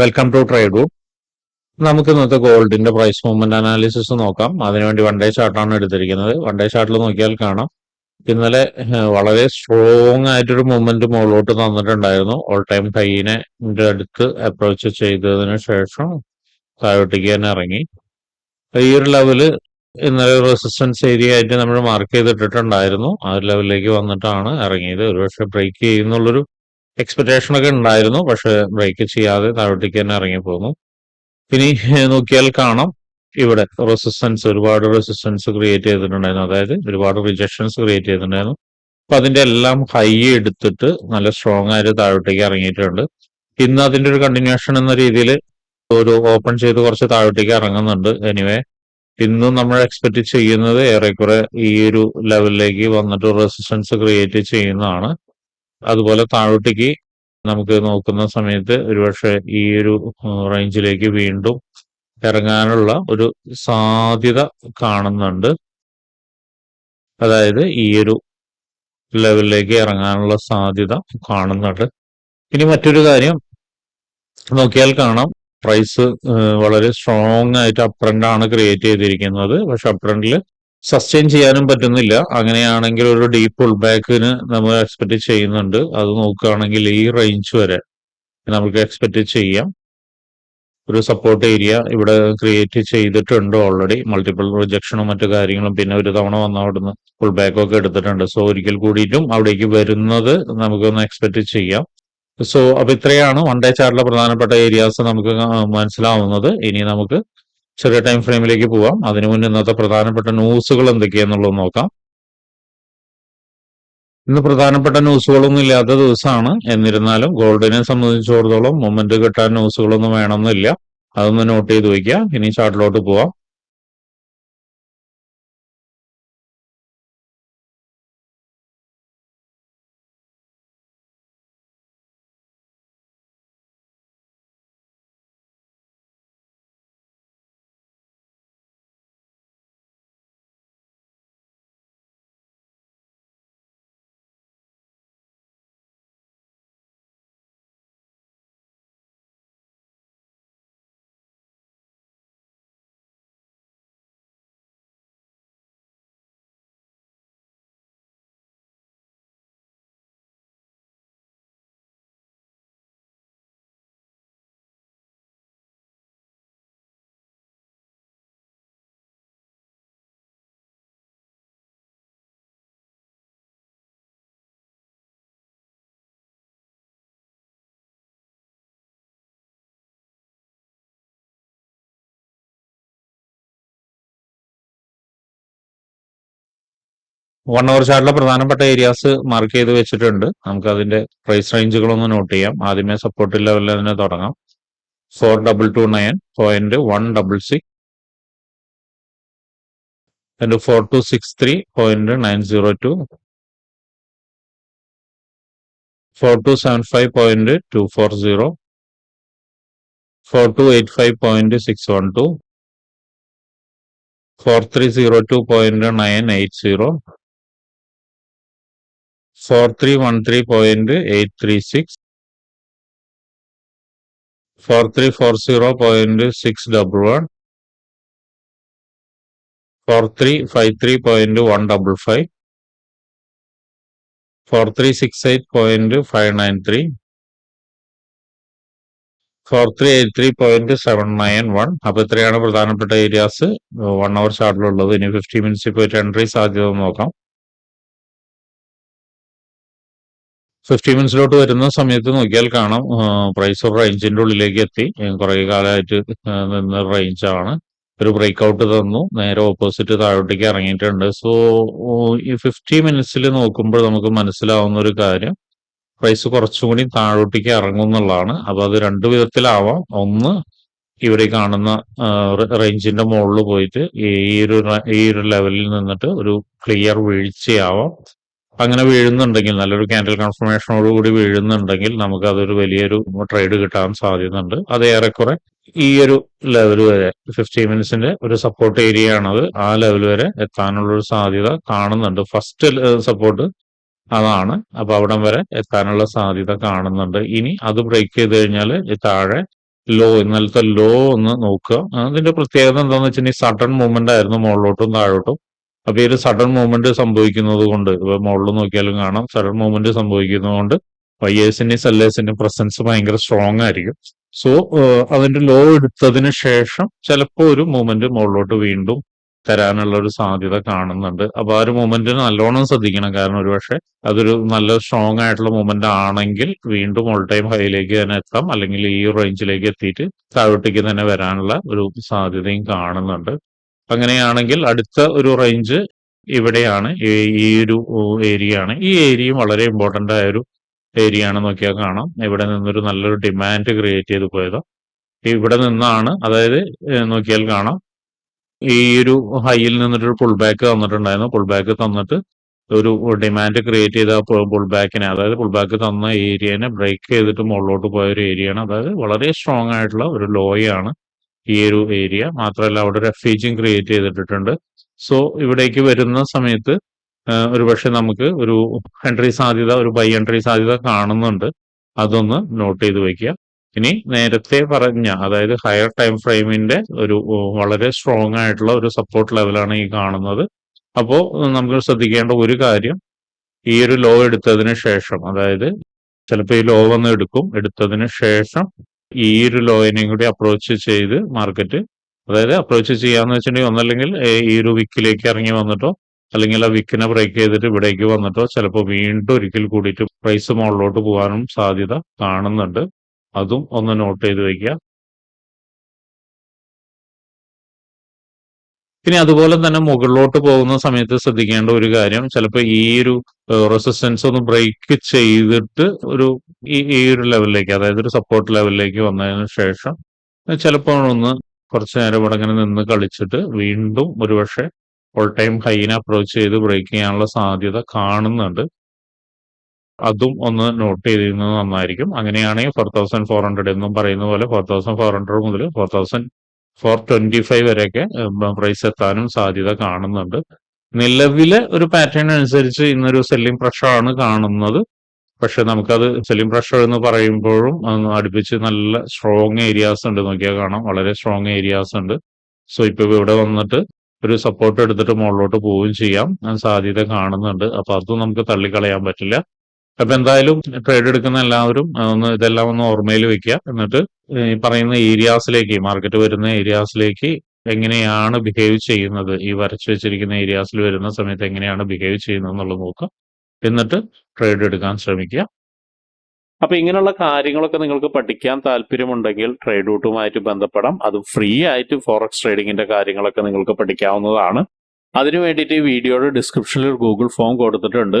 Welcome to trade group നമുക്ക് ഇന്നത്തെ ഗോൾഡിന്റെ പ്രൈസ് മൂവ്മെന്റ് അനാലിസിസ് നോക്കാം. അതിനുവേണ്ടി വൺ ഡേ ചാർട്ടാണ് എടുത്തിരിക്കുന്നത്. വൺ ഡേ ചാർട്ടിൽ നോക്കിയാൽ കാണാം. ഇന്നലെ വളരെ സ്ട്രോങ് ആയിട്ടൊരു മൂവ്മെന്റ് മുകളിലോട്ട് തന്നിട്ടുണ്ടായിരുന്നു. ഓൾ ടൈം ഹൈനെ അടുത്ത് അപ്രോച്ച് ചെയ്തതിന് ശേഷം താഴോട്ടേക്ക് തന്നെ ഇറങ്ങി. ഈ ഒരു ലെവൽ ഇന്നലെ റെസിസ്റ്റൻസ് ഏരിയ ആയിട്ട് നമ്മൾ മാർക്ക് ചെയ്തിട്ടിട്ടുണ്ടായിരുന്നു. ആ ഒരു ലെവലിലേക്ക് വന്നിട്ടാണ് ഇറങ്ങിയത്. ഒരുപക്ഷെ ബ്രേക്ക് ചെയ്യുന്നുള്ളൊരു എക്സ്പെക്ടേഷൻ ഒക്കെ ഉണ്ടായിരുന്നു. പക്ഷെ ബ്രേക്ക് ചെയ്യാതെ താഴോട്ടേക്ക് തന്നെ ഇറങ്ങി പോന്നു ഇനി നോക്കിയാൽ കാണാം. ഇവിടെ റെസിസ്റ്റൻസ് ഒരുപാട് റെസിസ്റ്റൻസ് ക്രിയേറ്റ് ചെയ്തിട്ടുണ്ടായിരുന്നു. അതായത് ഒരുപാട് റിജക്ഷൻസ് ക്രിയേറ്റ് ചെയ്തിട്ടുണ്ടായിരുന്നു. അപ്പൊ അതിന്റെ എല്ലാം ഹൈ എടുത്തിട്ട് നല്ല സ്ട്രോങ് ആയിട്ട് താഴോട്ടേക്ക് ഇറങ്ങിയിട്ടുണ്ട്. ഇന്ന് അതിന്റെ ഒരു കണ്ടിന്യൂഷൻ എന്ന രീതിയിൽ ഒരു ഓപ്പൺ ചെയ്ത് കുറച്ച് താഴോട്ടേക്ക് ഇറങ്ങുന്നുണ്ട്. എനിവേ ഇന്നും നമ്മൾ എക്സ്പെക്ട് ചെയ്യുന്നത് ഏറെക്കുറെ ഈ ഒരു ലെവലിലേക്ക് വന്നിട്ട് റെസിസ്റ്റൻസ് ക്രിയേറ്റ് ചെയ്യുന്നതാണ്. അതുപോലെ താഴോട്ടേക്ക് നമുക്ക് നോക്കുന്ന സമയത്ത് ഒരുപക്ഷെ ഈ ഒരു റേഞ്ചിലേക്ക് വീണ്ടും ഇറങ്ങാനുള്ള ഒരു സാധ്യത കാണുന്നുണ്ട്. അതായത് ഈ ഒരു ലെവലിലേക്ക് ഇറങ്ങാനുള്ള സാധ്യത കാണുന്നുണ്ട്. ഇനി മറ്റൊരു കാര്യം നോക്കിയാൽ കാണാം. പ്രൈസ് വളരെ സ്ട്രോങ് ആയിട്ട് അപ്രണ്ടാണ് ക്രിയേറ്റ് ചെയ്തിരിക്കുന്നത്. പക്ഷെ അപ്രണ്ടിൽ സസ്റ്റെയിൻ ചെയ്യാനും പറ്റുന്നില്ല. അങ്ങനെയാണെങ്കിൽ ഒരു ഡീപ്പ് പുൾ ബാക്കിന് നമ്മൾ എക്സ്പെക്ട് ചെയ്യുന്നുണ്ട്. അത് നോക്കുകയാണെങ്കിൽ ഈ റേഞ്ച് വരെ നമുക്ക് എക്സ്പെക്ട് ചെയ്യാം. ഒരു സപ്പോർട്ട് ഏരിയ ഇവിടെ ക്രിയേറ്റ് ചെയ്തിട്ടുണ്ട് ഓൾറെഡി മൾട്ടിപ്പിൾ പ്രൊജക്ഷനും മറ്റു കാര്യങ്ങളും പിന്നെ ഒരു തവണ വന്ന അവിടുന്ന് ഫുൾ ബാക്ക് ഒക്കെ എടുത്തിട്ടുണ്ട്. സോ ഒരിക്കൽ കൂടിയിട്ടും അവിടേക്ക് വരുന്നത് നമുക്കൊന്ന് എക്സ്പെക്ട് ചെയ്യാം. സോ അപ്പൊ ഇത്രയാണ്. വൺ ഡേ ചാർട്ടിലെ പ്രധാനപ്പെട്ട ഏരിയാസ് നമുക്ക് മനസ്സിലാവുന്നത്. ഇനി നമുക്ക് ചെറിയ ടൈം ഫ്രെയിമിലേക്ക് പോവാം. അതിനു മുന്നേ ഇന്നത്തെ പ്രധാനപ്പെട്ട ന്യൂസുകൾ എന്തൊക്കെയാന്നുള്ളത് നോക്കാം. ഇന്ന് പ്രധാനപ്പെട്ട ന്യൂസുകളൊന്നും ഇല്ലാത്ത ദിവസമാണ്. എന്നിരുന്നാലും ഗോൾഡിനെ സംബന്ധിച്ചിടത്തോളം മൊമെന്റ് കിട്ടാൻ ന്യൂസുകളൊന്നും വേണമെന്നില്ല. അതൊന്ന് നോട്ട് ചെയ്ത് വയ്ക്കുക. ഇനി ചാർട്ടിലോട്ട് പോവാം. വൺ അവർ ചാർട്ടിലെ പ്രധാനപ്പെട്ട ഏരിയാസ് മാർക്ക് ചെയ്ത് വെച്ചിട്ടുണ്ട്. നമുക്ക് അതിന്റെ പ്രൈസ് റേഞ്ചുകളൊന്ന് നോട്ട് ചെയ്യാം. ആദ്യമേ സപ്പോർട്ട് ലെവലിൽ തന്നെ തുടങ്ങാം. Four double two nine point one double six എന്റെ four two six three point nine zero two four two seven five point two four zero four two eight five point six one two four three zero two point nine eight zero four three one three point eight three six four three four zero point six double one four three five three point one double five four three six eight point five nine three four three eight three point seven nine one അപ്പൊ ഇത്രയാണ് പ്രധാനപ്പെട്ട areas one hour ചാർട്ടിലുള്ളത് ഇനി fifty minutes ഇപ്പോൾ ഒരു entry സാധ്യത നോക്കാം. Fifty മിനിറ്റ്സിലോട്ട് വരുന്ന സമയത്ത് നോക്കിയാൽ കാണാം. പ്രൈസ് ഒരു റേഞ്ചിന്റെ ഉള്ളിലേക്ക് എത്തി. കുറെ കാലമായിട്ട് നിന്ന റേഞ്ചാണ് ഒരു ബ്രേക്ക് ഔട്ട് തന്നു. നേരെ ഓപ്പോസിറ്റ് താഴോട്ടേക്ക് ഇറങ്ങിയിട്ടുണ്ട്. സോ ഈ ഫിഫ്റ്റി മിനിറ്റ്സിൽ നോക്കുമ്പോൾ നമുക്ക് മനസ്സിലാവുന്ന ഒരു കാര്യം. പ്രൈസ് കുറച്ചും കൂടി താഴോട്ടേക്ക് ഇറങ്ങും എന്നുള്ളതാണ്. അപ്പൊ അത് രണ്ടു വിധത്തിലാവാം. ഒന്ന് ഇവിടെ കാണുന്ന റേഞ്ചിന്റെ മുകളിൽ പോയിട്ട് ഈ ഒരു ഈ ഒരു ലെവലിൽ നിന്നിട്ട് ഒരു ക്ലിയർ വീഴ്ചയാവാം. അങ്ങനെ വീഴുന്നുണ്ടെങ്കിൽ നല്ലൊരു ക്യാൻഡൽ കൺഫർമേഷനോട് കൂടി വീഴുന്നുണ്ടെങ്കിൽ നമുക്ക് അതൊരു വലിയൊരു ട്രേഡ് കിട്ടാൻ സാധ്യതയുണ്ട്. അത് ഏറെക്കുറെ ഈ ഒരു ലെവൽ വരെ ഫിഫ്റ്റി മിനിറ്റ്സിന്റെ ഒരു സപ്പോർട്ട് ഏരിയ ആണത്. ആ ലെവൽ വരെ എത്താനുള്ള ഒരു സാധ്യത കാണുന്നുണ്ട്. ഫസ്റ്റ് സപ്പോർട്ട് അതാണ്. അപ്പൊ അവിടം വരെ എത്താനുള്ള സാധ്യത കാണുന്നുണ്ട്. ഇനി അത് ബ്രേക്ക് ചെയ്ത് കഴിഞ്ഞാൽ താഴെ ലോ ഇന്നലത്തെ ലോ ഒന്ന് നോക്കുക. അതിന്റെ പ്രത്യേകത എന്താണെന്ന് വെച്ചിട്ടുണ്ടെങ്കിൽ സഡൻ മൂവ്മെന്റ് ആയിരുന്നു മുകളിലോട്ടും താഴോട്ടും. അപ്പൊ ഈ ഒരു സഡൻ മൂവ്മെന്റ് സംഭവിക്കുന്നത് കൊണ്ട് ഇപ്പൊ മുകളിൽ നോക്കിയാലും കാണാം. സഡൻ മൂവ്മെന്റ് സംഭവിക്കുന്നത് കൊണ്ട് വയ്യേഴ്സിന്റെയും സെല്ലേഴ്സിന്റെയും പ്രസൻസ് ഭയങ്കര സ്ട്രോങ് ആയിരിക്കും. സോ അതിന്റെ ലോ എടുത്തതിന് ശേഷം ചിലപ്പോൾ ഒരു മൂവ്മെന്റ് മുകളിലോട്ട് വീണ്ടും തരാനുള്ള ഒരു സാധ്യത കാണുന്നുണ്ട്. അപ്പൊ ആ ഒരു മൂവ്മെന്റിന് നല്ലോണം ശ്രദ്ധിക്കണം. കാരണം ഒരുപക്ഷെ അതൊരു നല്ല സ്ട്രോങ് ആയിട്ടുള്ള മൂവ്മെന്റ് ആണെങ്കിൽ വീണ്ടും ഓൾ ടൈം ഹൈയിലേക്ക് തന്നെ എത്താം. അല്ലെങ്കിൽ ഈ റേഞ്ചിലേക്ക് എത്തിയിട്ട് താഴോട്ടേക്ക് തന്നെ വരാനുള്ള ഒരു സാധ്യതയും കാണുന്നുണ്ട്. അങ്ങനെയാണെങ്കിൽ അടുത്ത ഒരു റേഞ്ച് ഇവിടെയാണ്. ഈ ഒരു ഏരിയ ആണ് ഈ ഏരിയയും വളരെ ഇമ്പോർട്ടന്റ് ആയ ഒരു ഏരിയ ആണ് നോക്കിയാൽ കാണാം. ഇവിടെ നിന്നൊരു നല്ലൊരു ഡിമാൻഡ് ക്രിയേറ്റ് ചെയ്ത് പോയത്. ഇവിടെ നിന്നാണ് അതായത് നോക്കിയാൽ കാണാം. ഈ ഒരു ഹൈയിൽ നിന്നിട്ടൊരു പുൾ ബാക്ക് തന്നിട്ടുണ്ടായിരുന്നു. പുൾ ബാക്ക് തന്നിട്ട് ഒരു ഡിമാൻഡ് ക്രിയേറ്റ് ചെയ്ത പുൾ ബാക്കിനെ അതായത് പുൾ ബാക്ക് തന്ന ഏരിയനെ ബ്രേക്ക് ചെയ്തിട്ട് മുകളിലോട്ട് പോയ ഒരു ഏരിയയാണ്. അതായത് വളരെ സ്ട്രോങ് ആയിട്ടുള്ള ഒരു ലോയാണ് ഈ ഒരു ഏരിയ മാത്രമല്ല അവിടെ ഒരു എഫേജിങ് ക്രിയേറ്റ് ചെയ്തിട്ടുണ്ട് സോ ഇവിടേക്ക് വരുന്ന സമയത്ത് ഒരു പക്ഷെ നമുക്ക് ഒരു എൻട്രി സാധ്യത ഒരു ബൈ എൻട്രി സാധ്യത കാണുന്നുണ്ട്. അതൊന്ന് നോട്ട് ചെയ്ത് വെക്കുക. ഇനി നേരത്തെ പറഞ്ഞ അതായത് ഹയർ ടൈം ഫ്രെയിമിന്റെ ഒരു വളരെ സ്ട്രോങ് ആയിട്ടുള്ള ഒരു സപ്പോർട്ട് ലെവലാണ് ഈ കാണുന്നത്. അപ്പോൾ നമുക്ക് ശ്രദ്ധിക്കേണ്ട ഒരു കാര്യം ഈ ഒരു ലോ എടുത്തതിന് ശേഷം അതായത് ചിലപ്പോൾ ഈ ലോ വന്ന് എടുക്കും. എടുത്തതിന് ശേഷം ഈ ഒരു ലോയിനെയും കൂടി അപ്രോച്ച് ചെയ്ത് മാർക്കറ്റ് അതായത് അപ്രോച്ച് ചെയ്യാന്ന് വെച്ചിട്ടുണ്ടെങ്കിൽ ഒന്നല്ലെങ്കിൽ ഈ ഒരു വിക്കിലേക്ക് ഇറങ്ങി വന്നിട്ടോ അല്ലെങ്കിൽ ആ വിക്കിനെ ബ്രേക്ക് ചെയ്തിട്ട് ഇവിടേക്ക് വന്നിട്ടോ ചിലപ്പോൾ വീണ്ടും ഒരിക്കൽ കൂടിയിട്ട് പ്രൈസ് മുകളിലോട്ട് പോകാനും സാധ്യത കാണുന്നുണ്ട്. അതും ഒന്ന് നോട്ട് ചെയ്ത് വെക്കുക. ഇനി അതുപോലെ തന്നെ മുകളിലോട്ട് പോകുന്ന സമയത്ത് ശ്രദ്ധിക്കേണ്ട ഒരു കാര്യം ചിലപ്പോൾ ഈ ഒരു റെസിസ്റ്റൻസ് ഒന്ന് ബ്രേക്ക് ചെയ്തിട്ട് ഒരു ഈ ഒരു ലെവലിലേക്ക് അതായത് ഒരു സപ്പോർട്ട് ലെവലിലേക്ക് വന്നതിന് ശേഷം ചിലപ്പോൾ ഒന്ന് കുറച്ച് നേരം ഇവിടെ ഇങ്ങനെ നിന്ന് കളിച്ചിട്ട് വീണ്ടും ഒരുപക്ഷെ ഓൾ ടൈം ഹൈനെ അപ്രോച്ച് ചെയ്ത് ബ്രേക്ക് ചെയ്യാനുള്ള സാധ്യത കാണുന്നുണ്ട്. അതും ഒന്ന് നോട്ട് ചെയ്തിരുന്നത് നന്നായിരിക്കും. അങ്ങനെയാണെങ്കിൽ ഫോർ തൗസൻഡ് ഫോർ ഹൺഡ്രഡ് എന്നും പറയുന്ന പോലെ ഫോർ തൗസൻഡ് ഫോർ ഹൺഡ്രഡ് മുതൽ four thousand four twenty five വരെയൊക്കെ പ്രൈസ് എത്താനും സാധ്യത കാണുന്നുണ്ട്. നിലവിലെ ഒരു പാറ്റേൺ അനുസരിച്ച് ഇന്നൊരു സെല്ലിംഗ് പ്രഷർ ആണ് കാണുന്നത്. പക്ഷെ നമുക്കത് സെല്ലിംഗ് പ്രഷർ എന്ന് പറയുമ്പോഴും അടുപ്പിച്ച് നല്ല സ്ട്രോങ് ഏരിയാസ് ഉണ്ട്. നോക്കിയാൽ കാണാം വളരെ സ്ട്രോങ് ഏരിയാസ് ഉണ്ട്. സോ ഇപ്പൊ ഇവിടെ വന്നിട്ട് ഒരു സപ്പോർട്ട് എടുത്തിട്ട് മുകളിലോട്ട് പോവുകയും ചെയ്യാം. സാധ്യത കാണുന്നുണ്ട്. അപ്പൊ അതും നമുക്ക് തള്ളിക്കളയാൻ പറ്റില്ല. അപ്പൊ എന്തായാലും ട്രേഡ് എടുക്കുന്ന എല്ലാവരും ഒന്ന് ഇതെല്ലാം ഒന്ന് ഓർമ്മയിൽ വെക്കുക. എന്നിട്ട് ഈ പറയുന്ന ഏരിയാസിലേക്ക് മാർക്കറ്റ് വരുന്ന ഏരിയാസിലേക്ക് എങ്ങനെയാണ് ബിഹേവ് ചെയ്യുന്നത്? ഈ വരച്ചു വെച്ചിരിക്കുന്ന ഏരിയാസിൽ വരുന്ന സമയത്ത് എങ്ങനെയാണ് ബിഹേവ് ചെയ്യുന്നത് എന്നുള്ളത് നോക്കുക. എന്നിട്ട് ട്രേഡ് എടുക്കാൻ ശ്രമിക്കുക. അപ്പൊ ഇങ്ങനെയുള്ള കാര്യങ്ങളൊക്കെ നിങ്ങൾക്ക് പഠിക്കാൻ താല്പര്യമുണ്ടെങ്കിൽ ട്രേഡ് റൂട്ടുമായിട്ട് ബന്ധപ്പെടാം. അത് ഫ്രീ ആയിട്ട് ഫോറക്സ് ട്രേഡിങ്ങിന്റെ കാര്യങ്ങളൊക്കെ നിങ്ങൾക്ക് പഠിക്കാവുന്നതാണ്. അതിനു വേണ്ടിയിട്ട് ഈ വീഡിയോയുടെ ഡിസ്ക്രിപ്ഷനിൽ ഒരു ഗൂഗിൾ ഫോം കൊടുത്തിട്ടുണ്ട്.